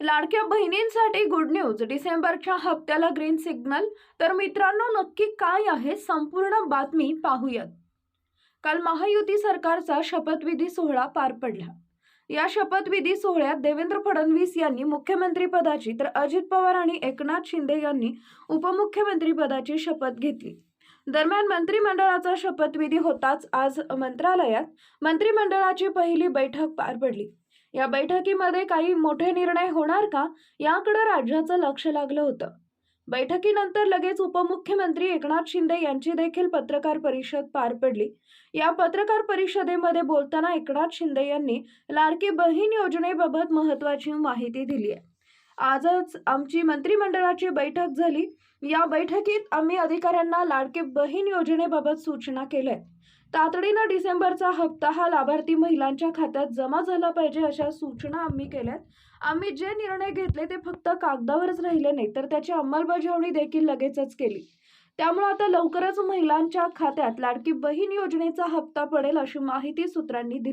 लाडक्या बहिणींसाठी good news डिसेंबरच्या हप्त्याला ग्रीन सिग्नल तर मित्रांनो नक्की काय आहे? संपूर्ण बातमी पाहूयात. काल महायुती सरकारचा शपथविधी सोहळा पार पडला. या शपथविधी सोहळ्यात देवेंद्र फडणवीस यांनी मुख्यमंत्रीपदाची तर अजित पवार आणि एकनाथ शिंदे यांनी उपमुख्यमंत्रीपदाची शपथ घेतली. दरम्यान मंत्रिमंडळाचा शपथविधी होताच आज मंत्रालयात मंत्रिमंडळाची पहिली बैठक पार पडली. या बैठकीमध्ये काही मोठे निर्णय होणार का? याकडे राज्याचं लक्ष लागलं होतं. बैठकीनंतर लगेच उपमुख्यमंत्री एकनाथ शिंदे यांची देखील पत्रकार परिषद पार पडली. या पत्रकार परिषदेमध्ये बोलताना एकनाथ शिंदे यांनी लाडकी बहीण योजनेबाबत महत्वाची माहिती दिली आहे आजच आमची मंत्रिमंडळाची बैठक झाली. या बैठकीत आम्ही अधिकाऱ्यांना लाडके बहीण योजनेबाबत सूचना केल्या आहेत. तातडीनं डिसेंबरचा हप्ता हा लाभार्थी महिलांच्या खात्यात जमा झाला पाहिजे अशा सूचना आम्ही केल्यात आम्ही जे निर्णय घेतले ते फक्त कागदावरच राहिले नाही तर त्याची अंमलबजावणी देखील लगेचच केली. त्यामुळे आता लवकरच महिलांच्या खात्यात लाडकी बहीण योजनेचा हप्ता पडेल अशी माहिती सूत्रांनी दिली.